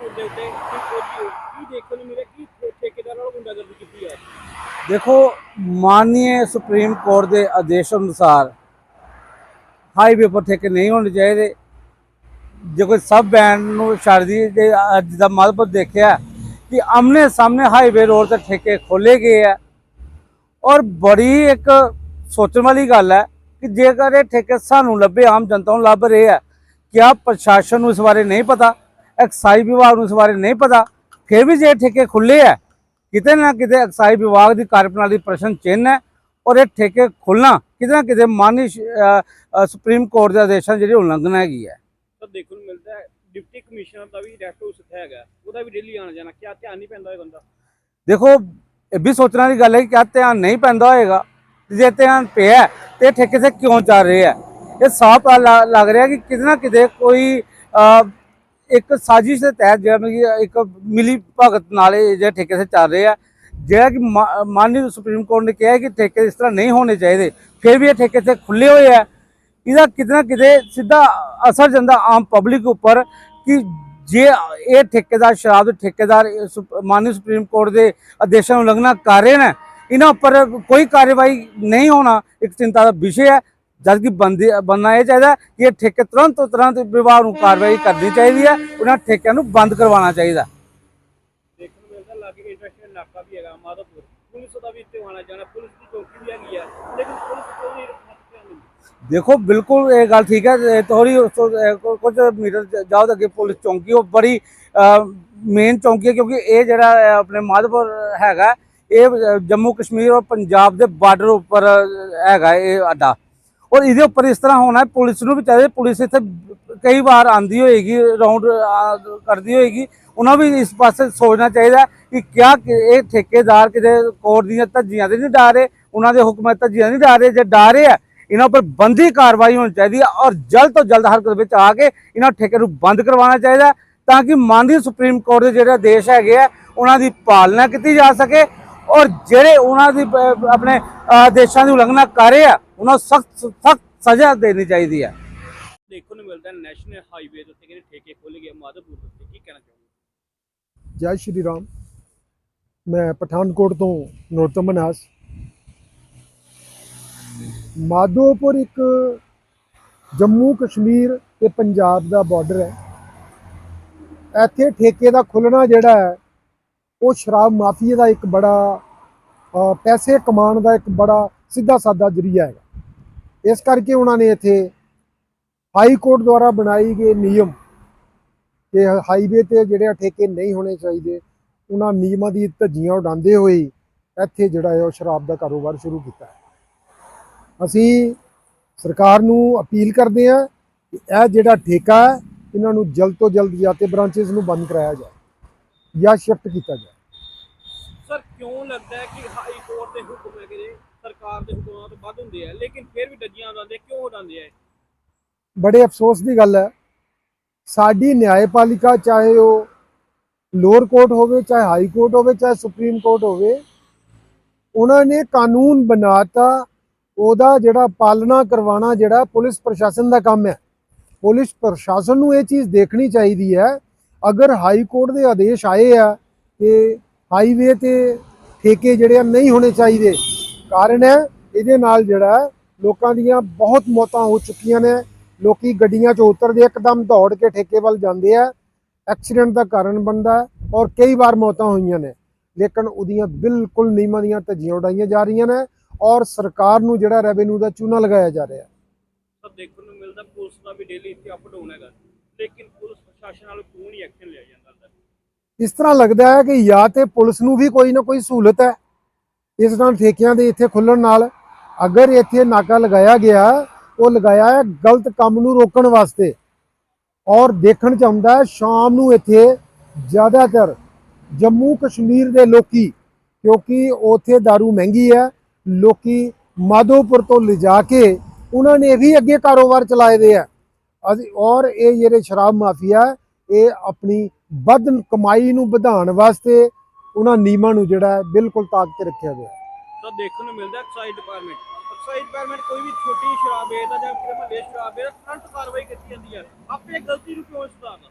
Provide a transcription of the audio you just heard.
ਪੁਲ ਦੇ ਉੱਤੇ, ਕੀ ਖੋਜੀ ਕੀ ਦੇਖਣ ਨੂੰ ਮਿਲਿਆ ਕੀ ਠੇਕੇਦਾਰ ਨਾਲ ਗੁੰਡਾਗਰਦੀ ਕੀਤੀ ਹੈ ਦੇਖੋ ਮਾਨनीय ਸੁਪਰੀਮ ਕੋਰਟ ਦੇ ਆਦੇਸ਼ ਅਨੁਸਾਰ ਹਾਈਵੇ ਪਰ ਠੇਕੇ ਨਹੀਂ ਹੋਣੇ ਚਾਹੀਦੇ। ਜੇ ਕੋਈ ਸਬ ਬੈਂਡ ਨੂੰ ਛੱਡਦੀ ਜੇ ਅੱਜ ਦਾ ਮਤਲਬ ਦੇਖਿਆ ਕਿ ਆਮਨੇ ਸਾਹਮਣੇ ਹਾਈਵੇ ਰੋਡ ਤੇ ਠੇਕੇ ਖੋਲੇ ਗਏ ਆ। ਔਰ ਬੜੀ ਇੱਕ ਸੋਚਣ ਵਾਲੀ ਗੱਲ ਹੈ ਕਿ ਜੇਕਰ ਇਹ ਠੇਕੇ ਸਾਨੂੰ ਲੱਭੇ, ਆਮ ਜਨਤਾ ਨੂੰ ਲੱਭ ਰਹੇ ਆ, ਕਿਆ ਪ੍ਰਸ਼ਾਸਨ ਨੂੰ ਇਸ ਬਾਰੇ ਨਹੀਂ ਪਤਾ? ਐਕਸਾਈਜ਼ ਵਿਭਾਗ ਨੂੰ ਇਸ ਬਾਰੇ ਨਹੀਂ ਪਤਾ ਫਿਰ ਵੀ ਜੇ ਠੇਕੇ ਖੁੱਲੇ ਆ ਕਿਤੇ ਨਾ ਕਿਤੇ ਐਕਸਾਈਜ਼ ਵਿਭਾਗ ਦੀ ਕਾਰਜਪ੍ਰਣਾਲੀ ਪ੍ਰਸ਼ਨ ਚਿੰਨ੍ਹ ਹੈ ਔਰ ਇਹ ਠੇਕੇ ਖੁੱਲਣਾ ਕਿਤੇ ਨਾ ਕਿਤੇ ਅ, ਸੁਪਰੀਮ ਕੋਰਟ ਦੇ ਆਦੇਸ਼ਾਂ ਦੀ ਜਿਹੜੀ ਉਲੰਘਣਾ ਹੈਗੀ ਹੈ। ਤਾਂ ਦੇਖਣ ਨੂੰ ਮਿਲਦਾ ਹੈ ਡਿਪਟੀ ਕਮਿਸ਼ਨਰ ਦਾ ਵੀ ਰੈਸਟ ਹਾਊਸ ਇੱਥੇ ਹੈਗਾ ਉਹਦਾ ਵੀ ਡੇਲੀ ਆਣਾ ਜਾਣਾ ਕਿਆ ਧਿਆਨ ਨਹੀਂ ਪੈਂਦਾ ਇਹ ਬੰਦਾ। ਦੇਖੋ ਇਹ ਵੀ ਸੋਚਣ ਵਾਲੀ ਗੱਲ ਹੈ ਕਿ ਕਿਆ ਧਿਆਨ ਨਹੀਂ ਪੈਂਦਾ ਹੋਏਗਾ ਜੇ ਧਿਆਨ ਪਿਆ ਤੇ ਠੇਕੇ ਤੇ ਕਿਉਂ ਚੱਲ ਰਹੇ ਇਹ ਸਾਫ਼ ਲੱਗ ਰਿਹਾ ਕਿ ਕਿਤੇ ਨਾ ਕਿਤੇ ਕੋਈ ਇੱਕ ਸਾਜ਼ਿਸ਼ ਦੇ ਤਹਿਤ ਜਿਹੜਾ ਕਿ ਇੱਕ ਮਿਲੀ ਭਗਤ ਨਾਲ ਇਹ ਜਿਹੜੇ ਠੇਕੇ ਤੇ ਚੱਲ ਰਹੇ ਆ, ਜਿਹੜਾ ਕਿ ਮਾ- ਮਾਨਯ ਸੁਪਰੀਮ ਕੋਰਟ ਨੇ ਕਿਹਾ ਕਿ ਠੇਕੇ ਇਸ ਤਰ੍ਹਾਂ ਨਹੀਂ ਹੋਣੇ ਚਾਹੀਦੇ, ਫਿਰ ਵੀ ਇਹ ਠੇਕੇ ਤੇ ਖੁੱਲੇ ਹੋਏ ਆ। ਇਹਦਾ ਕਿਤੇ ਨਾ ਕਿਤੇ ਸਿੱਧਾ ਅਸਰ ਜਾਂਦਾ ਆਮ ਪਬਲਿਕ ਉੱਪਰ ਕਿ ਜੇ ਇਹ ਠੇਕੇਦਾਰ, ਸ਼ਰਾਬ ਦੇ ਠੇਕੇਦਾਰ, ਇਹ ਮਾਨਯ ਸੁਪਰੀਮ ਕੋਰਟ ਦੇ ਆਦੇਸ਼ਾਂ ਨੂੰ ਉਲੰਘਣਾ ਕਰ ਰਹੇ ਨੇ, ਇਹਨਾਂ ਉੱਪਰ ਕੋਈ ਕਾਰਵਾਈ ਨਹੀਂ ਹੋਣਾ ਇੱਕ ਚਿੰਤਾ ਦਾ ਵਿਸ਼ੇ ਹੈ। ਜਦ ਕਿ ਬੰਦੇ ਬੰਨਾ ਇਹ ਚਾਹੀਦਾ ਕਿ ਇਹ ਠੇਕੇ ਤੁਰੰਤ ਤੋਂ ਤੁਰੰਤ ਵਿਭਾਗ ਨੂੰ ਕਾਰਵਾਈ ਕਰਨੀ ਚਾਹੀਦੀ ਹੈ ਉਹਨਾਂ ਠੇਕਿਆਂ ਨੂੰ ਬੰਦ ਕਰਵਾਉਣਾ ਚਾਹੀਦਾ। ਦੇਖਣ ਨੂੰ ਮਿਲਦਾ ਲਾਗੇ ਇੰਟਰਨੈਸ਼ਨਲ ਨਾਕਾ ਵੀ ਹੈਗਾ ਮਾਧੋਪੁਰ। ਪੁਲਿਸ ਦਾ ਵੀ ਇੱਥੇ ਆਣਾ ਜਾਣਾ ਪੁਲਿਸ ਦੀ ਚੌਕੀ ਵੀ ਹੈਗੀ ਹੈ ਲੇਕਿਨ ਪੁਲਿਸ ਕੋਲ ਨਹੀਂ ਧਿਆਨ ਨਹੀਂ ਦੇਖੋ ਬਿਲਕੁਲ ਇਹ ਗੱਲ ਠੀਕ ਹੈ ਥੋੜੀ ਕੁਝ ਮੀਟਰ ਜਾਓ ਤਾਂ ਅੱਗੇ ਪੁਲਿਸ ਚੌਂਕੀ ਉਹ ਬੜੀ ਮੇਨ ਚੌਂਕੀ ਹੈ ਕਿਉਂਕਿ ਇਹ ਜਿਹੜਾ ਆਪਣੇ ਮਾਧੋਪੁਰ ਹੈਗਾ ਇਹ ਜੰਮੂ ਕਸ਼ਮੀਰ ਔਰ ਪੰਜਾਬ ਦੇ ਬਾਰਡਰ ਉੱਪਰ ਹੈਗਾ ਇਹ ਅੱਡਾ। ਔਰ ਇਹਦੇ ਉੱਪਰ ਇਸ ਤਰ੍ਹਾਂ ਹੋਣਾ ਪੁਲਿਸ ਨੂੰ ਵੀ ਚਾਹੀਦਾ, ਪੁਲਿਸ ਇੱਥੇ ਕਈ ਵਾਰ ਆਂਦੀ ਹੋਏਗੀ ਰਾਉਂਡ ਕਰਦੀ ਹੋਏਗੀ, ਉਹਨਾਂ ਵੀ ਇਸ ਪਾਸੇ ਸੋਚਣਾ ਚਾਹੀਦਾ ਕਿ ਕਿਆ ਇਹ ਠੇਕੇਦਾਰ ਕਿਤੇ ਕੋਰਟ ਦੀਆਂ ਧੱਜੀਆਂ ਦੇ ਨਹੀਂ ਡਾਰੇ, ਉਹਨਾਂ ਦੇ ਹੁਕਮਾਂ ਤੇ ਧੱਜੀਆਂ ਨਹੀਂ ਡਾਰੇ, ਜੇ ਡਾਰੇ ਆ, ਇਹਨਾਂ ਉੱਪਰ ਬੰਦੀ ਕਾਰਵਾਈ ਹੋਣੀ ਚਾਹੀਦੀ ਹੈ ਔਰ ਜਲਦ ਤੋਂ ਜਲਦ ਹਰਕਤ ਵਿੱਚ ਆ ਕੇ ਇਹਨਾਂ ਠੇਕੇ ਨੂੰ ਬੰਦ ਕਰਵਾਉਣਾ ਚਾਹੀਦਾ ਤਾਂ ਕਿ ਮਾਨਯ ਸੁਪਰੀਮ ਕੋਰਟ ਦੇ ਜਿਹੜੇ ਆਦੇਸ਼ ਹੈਗੇ ਆ, ਉਹਨਾਂ ਦੀ ਪਾਲਣਾ ਕੀਤੀ ਜਾ ਸਕੇ ਔਰ ਜਿਹੜੇ ਉਹਨਾਂ ਦੀ ਆਪਣੇ ਆਦੇਸ਼ਾਂ ਦੀ ਉਲੰਘਣਾ ਕਰ ਰਹੇ ਆ ਉਹਨਾਂ ਨੂੰ ਸਖਤ ਸਖਤ ਸਜ਼ਾ ਦੇਣੀ ਚਾਹੀਦੀ ਹੈ। ਦੇਖਣ ਨੂੰ ਮਿਲਦਾ ਨੈਸ਼ਨਲ ਹਾਈਵੇ ਦੇ ਉੱਤੇ ਕਿਹੜੇ ਠੇਕੇ ਖੁੱਲ ਗਏ ਮਾਧੋਪੁਰ ਦੇ ਉੱਤੇ। ਕੀ ਕਹਿਣਾ ਚਾਹੁੰਦੇ ਜੈ ਸ਼੍ਰੀ ਰਾਮ। ਮੈਂ ਪਠਾਨਕੋਟ ਤੋਂ ਨਰੋਤਮ ਮਨਾਸ ਮਾਧੋਪੁਰ ਇੱਕ ਜੰਮੂ ਕਸ਼ਮੀਰ ਤੇ ਪੰਜਾਬ ਦਾ ਬਾਰਡਰ ਹੈ। ਇੱਥੇ ਠੇਕੇ ਦਾ ਖੁੱਲਣਾ ਜਿਹੜਾ ਹੈ ਉਹ ਸ਼ਰਾਬ ਮਾਫੀਆ ਦਾ ਇੱਕ ਬੜਾ ਪੈਸੇ ਕਮਾਉਣ ਦਾ ਇੱਕ ਬੜਾ ਸਿੱਧਾ ਸਾਦਾ ਜਰੀਆ ਹੈਗਾ। ਇਸ ਕਰਕੇ ਉਹਨਾਂ ਨੇ ਇੱਥੇ ਹਾਈ ਕੋਰਟ ਦੁਆਰਾ ਬਣਾਈ ਗਏ ਨਿਯਮ ਕਿ ਹਾਈਵੇ ਤੇ ਜਿਹੜੇ ਠੇਕੇ ਨਹੀਂ ਹੋਣੇ ਚਾਹੀਦੇ, ਉਹਨਾਂ ਨਿਯਮਾਂ ਦੀ ਧੱਜੀਆਂ ਉਡਾਉਂਦੇ ਹੋਏ ਇੱਥੇ ਜਿਹੜਾ ਹੈ ਉਹ ਸ਼ਰਾਬ ਦਾ ਕਾਰੋਬਾਰ ਸ਼ੁਰੂ ਕੀਤਾ ਹੈ। ਅਸੀਂ ਸਰਕਾਰ ਨੂੰ ਅਪੀਲ ਕਰਦੇ ਹਾਂ ਕਿ ਇਹ ਜਿਹੜਾ ਠੇਕਾ ਹੈ, ਇਹਨਾਂ ਨੂੰ ਜਲਦ ਤੋਂ ਜਲਦ ਜਾਂ ਤੇ ਬ੍ਰਾਂਚਸ ਨੂੰ ਬੰਦ ਕਰਾਇਆ ਜਾਏ ਜਾਂ ਸ਼ਿਫਟ ਕੀਤਾ ਜਾਏ। ਕਿਉਂ ਲੱਗਦਾ ਹੈ ਕਿ ਹਾਈ ਕੋਰਟ ਦੇ ਹੁਕਮ ਹੈ ਕਿ ਸਰਕਾਰ ਦੇ ਹੁਕਮਾਂ ਤੋਂ ਵੱਧ ਹੁੰਦੇ ਆ, ਲੇਕਿਨ ਫਿਰ ਵੀ ਡੱਜੀਆਂ ਉਡਾਉਂਦੇ ਕਿਉਂ ਉਡਾਉਂਦੇ ਆ ਬੜੇ ਅਫਸੋਸ ਦੀ ਗੱਲ ਹੈ। ਸਾਡੀ ਨਿਆਂਪਾਲਿਕਾ ਚਾਹੇ ਉਹ ਲੋਅਰ ਕੋਰਟ ਹੋਵੇ, ਚਾਹੇ ਹਾਈ ਕੋਰਟ ਹੋਵੇ, ਚਾਹੇ ਸੁਪਰੀਮ ਕੋਰਟ ਹੋਵੇ, ਉਹਨਾਂ ਨੇ ਕਾਨੂੰਨ ਬਣਾਤਾ, ਉਹਦਾ ਜਿਹੜਾ ਪਾਲਣਾ ਕਰਵਾਉਣਾ ਜਿਹੜਾ ਪੁਲਿਸ ਪ੍ਰਸ਼ਾਸਨ ਦਾ ਕੰਮ ਹੈ। ਪੁਲਿਸ ਪ੍ਰਸ਼ਾਸਨ ਨੂੰ ਇਹ ਚੀਜ਼ ਦੇਖਣੀ ਚਾਹੀਦੀ ਹੈ। ਅਗਰ ਹਾਈ ਕੋਰਟ ਦੇ ਆਦੇਸ਼ ਆਏ ਆ ਕਿ ਹਾਈਵੇ ਤੇ ਠੇਕੇ ਜਿਹੜੇ ਆ ਨਹੀਂ ਹੋਣੇ ਚਾਹੀਦੇ। ਕਾਰਨ ਹੈ, ਇਹਦੇ ਨਾਲ ਜਿਹੜਾ ਲੋਕਾਂ ਦੀਆਂ ਬਹੁਤ ਮੌਤਾਂ ਹੋ ਚੁੱਕੀਆਂ ਨੇ। ਲੋਕੀ ਗੱਡੀਆਂ 'ਚ ਉਤਰਦੇ ਇੱਕਦਮ ਦੌੜ ਕੇ ਠੇਕੇ ਵੱਲ ਜਾਂਦੇ ਆ। ਐਕਸੀਡੈਂਟ ਦਾ ਕਾਰਨ ਬਣਦਾ ਔਰ ਕਈ ਵਾਰ ਮੌਤਾਂ ਹੋਈਆਂ ਨੇ। ਲੇਕਿਨ ਉਹਦੀਆਂ ਬਿਲਕੁਲ ਨਿਯਮਾਂ ਦੀਆਂ ਧੱਜੀਆਂ ਉਡਾਈਆਂ ਜਾ ਰਹੀਆਂ ਨੇ ਔਰ ਸਰਕਾਰ ਨੂੰ ਜਿਹੜਾ ਰੈਵਨਿਊ ਦਾ ਚੂਨਾ ਲਗਾਇਆ ਜਾ ਰਿਹਾ ਹੈ। ਦੇਖਣ ਨੂੰ ਮਿਲਦਾ ਪੁਲਿਸ ਦਾ ਵੀ ਡੇਲੀ ਇੱਥੇ ਅਪ ਡਾਊਨ ਹੈਗਾ। ਲੇਕਿਨ ਪੁਲਿਸ ਪ੍ਰਸ਼ਾਸਨ ਵੱਲੋਂ ਕਿਉਂ ਨਹੀਂ ਐਕਸ਼ਨ ਲਿਆ ਜਾਂਦਾ ਇਸ ਤਰ੍ਹਾਂ ਲੱਗਦਾ ਹੈ ਕਿ ਜਾਂ ਤੇ ਪੁਲਿਸ ਨੂੰ ਵੀ ਕੋਈ ਨਾ ਕੋਈ ਸਹੂਲਤ ਹੈ। ਇਸ ਨਾਲ ਠੇਕਿਆਂ ਦੇ ਇੱਥੇ ਖੁੱਲਣ ਨਾਲ ਅਗਰ ਇੱਥੇ ਨਾਕਾ ਲਗਾਇਆ ਗਿਆ, ਉਹ ਲਗਾਇਆ ਹੈ ਗਲਤ ਕੰਮ ਨੂੰ ਰੋਕਣ ਵਾਸਤੇ। ਔਰ ਦੇਖਣ ਚ ਆਉਂਦਾ ਹੈ ਸ਼ਾਮ ਨੂੰ ਇੱਥੇ ਜ਼ਿਆਦਾਤਰ ਜੰਮੂ ਕਸ਼ਮੀਰ ਦੇ ਲੋਕੀ, ਕਿਉਂਕਿ ਉੱਥੇ दारू ਮਹਿੰਗੀ ਹੈ, ਲੋਕੀ ਮਾਧੋਪੁਰ ਤੋਂ ਲਿਜਾ ਕੇ ਉਹਨਾਂ ਨੇ ਵੀ ਅੱਗੇ ਕਾਰੋਬਾਰ ਚਲਾਏ ਦੇ ਆ। ਅਸੀਂ ਔਰ ਇਹ ਜਿਹੜੇ ਸ਼ਰਾਬ ਮਾਫੀਆ, ਇਹ ਆਪਣੀ ਵੱਧ ਕਮਾਈ ਨੂੰ ਵਧਾਉਣ ਵਾਸਤੇ ਉਹਨਾਂ ਨਿਯਮਾਂ ਨੂੰ ਜਿਹੜਾ ਬਿਲਕੁਲ ਤਾਕ ਤੇ ਰੱਖਿਆ ਗਿਆ ਤਾਂ ਦੇਖਣ ਨੂੰ ਮਿਲਦਾ ਐਕਸਾਈਜ਼ ਡਿਪਾਰਟਮੈਂਟ। ਐਕਸਾਈਜ਼ ਡਿਪਾਰਟਮੈਂਟ ਕੋਈ ਵੀ ਛੋਟੀ ਸ਼ਰਾਬ ਵੇਚਦਾ ਜਾਂ ਕਿਤੇ ਮਹੱਲੇ ਸ਼ਰਾਬ ਵੇਚਦਾ ਤੁਰੰਤ ਕਾਰਵਾਈ ਕੀਤੀ ਜਾਂਦੀ ਹੈ। ਆਪਣੀ ਗਲਤੀ ਨੂੰ ਕਿਉਂ ਸੁਧਾਰਨਾ?